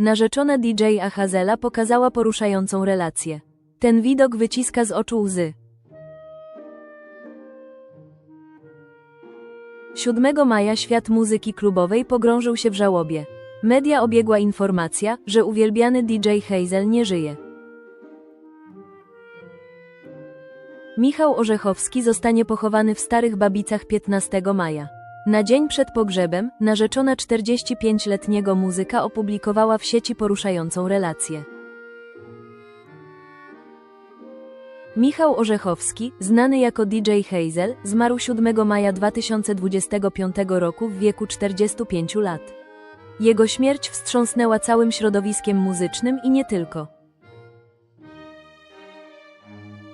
Narzeczona DJ Ahazela pokazała poruszającą relację. Ten widok wyciska z oczu łzy. 7 maja świat muzyki klubowej pogrążył się w żałobie. Media obiegła informacja, że uwielbiany DJ Hazel nie żyje. Michał Orzechowski zostanie pochowany w Starych Babicach 15 maja. Na dzień przed pogrzebem, narzeczona 45-letniego muzyka opublikowała w sieci poruszającą relację. Michał Orzechowski, znany jako DJ Hazel, zmarł 7 maja 2025 roku w wieku 45 lat. Jego śmierć wstrząsnęła całym środowiskiem muzycznym i nie tylko.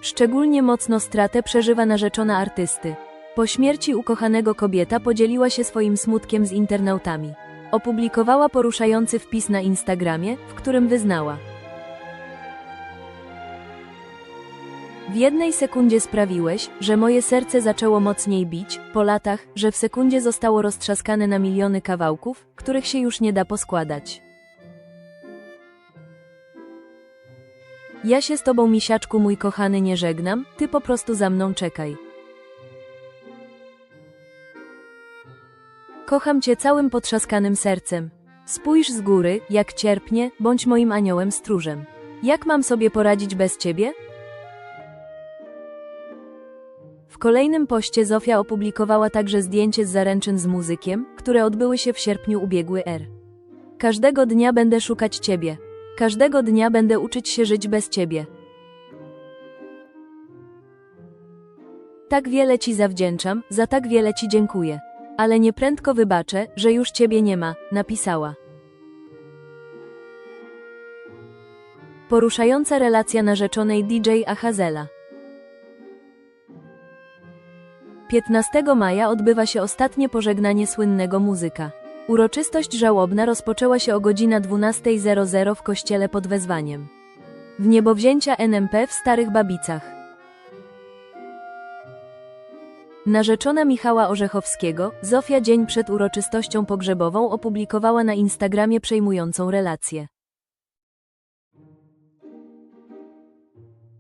Szczególnie mocno stratę przeżywa narzeczona artysty. Po śmierci ukochanego kobieta podzieliła się swoim smutkiem z internautami. Opublikowała poruszający wpis na Instagramie, w którym wyznała: W jednej sekundzie sprawiłeś, że moje serce zaczęło mocniej bić, po latach, że w sekundzie zostało roztrzaskane na miliony kawałków, których się już nie da poskładać. Ja się z tobą, misiaczku mój kochany, nie żegnam, ty po prostu za mną czekaj. Kocham cię całym potrzaskanym sercem. Spójrz z góry, jak cierpnie, bądź moim aniołem stróżem. Jak mam sobie poradzić bez ciebie? W kolejnym poście Zofia opublikowała także zdjęcie z zaręczyn z muzykiem, które odbyły się w sierpniu ubiegły R. Każdego dnia będę szukać ciebie. Każdego dnia będę uczyć się żyć bez ciebie. Tak wiele ci zawdzięczam, za tak wiele ci dziękuję. Ale nieprędko wybaczę, że już ciebie nie ma, napisała. Poruszająca relacja narzeczonej DJ Ahazela. 15 maja odbywa się ostatnie pożegnanie słynnego muzyka. Uroczystość żałobna rozpoczęła się o godzina 12.00 w kościele pod wezwaniem. W niebowzięcia NMP w Starych Babicach. Narzeczona Michała Orzechowskiego, Zofia dzień przed uroczystością pogrzebową opublikowała na Instagramie przejmującą relację.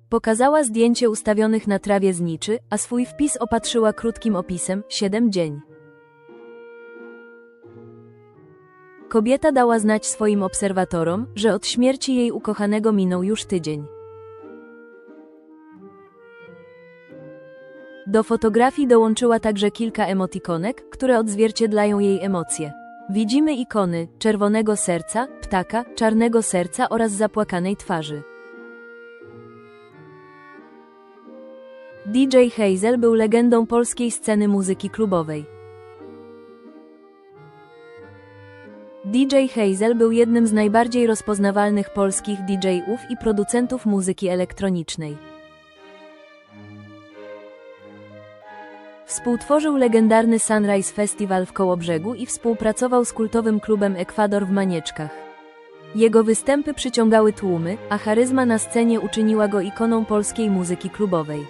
Pokazała zdjęcie ustawionych na trawie zniczy, a swój wpis opatrzyła krótkim opisem 7 dzień. Kobieta dała znać swoim obserwatorom, że od śmierci jej ukochanego minął już tydzień. Do fotografii dołączyła także kilka emotikonek, które odzwierciedlają jej emocje. Widzimy ikony czerwonego serca, ptaka, czarnego serca oraz zapłakanej twarzy. DJ Hazel był legendą polskiej sceny muzyki klubowej. DJ Hazel był jednym z najbardziej rozpoznawalnych polskich DJ-ów i producentów muzyki elektronicznej. Współtworzył legendarny Sunrise Festival w Kołobrzegu i współpracował z kultowym klubem Ekwador w Manieczkach. Jego występy przyciągały tłumy, a charyzma na scenie uczyniła go ikoną polskiej muzyki klubowej.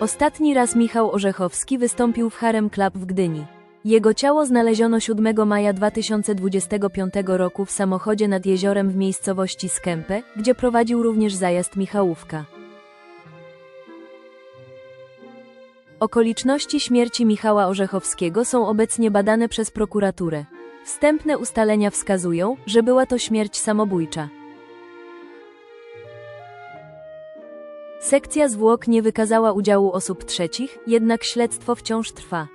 Ostatni raz Michał Orzechowski wystąpił w Harem Club w Gdyni. Jego ciało znaleziono 7 maja 2025 roku w samochodzie nad jeziorem w miejscowości Skępę, gdzie prowadził również zajazd Michałówka. Okoliczności śmierci Michała Orzechowskiego są obecnie badane przez prokuraturę. Wstępne ustalenia wskazują, że była to śmierć samobójcza. Sekcja zwłok nie wykazała udziału osób trzecich, jednak śledztwo wciąż trwa.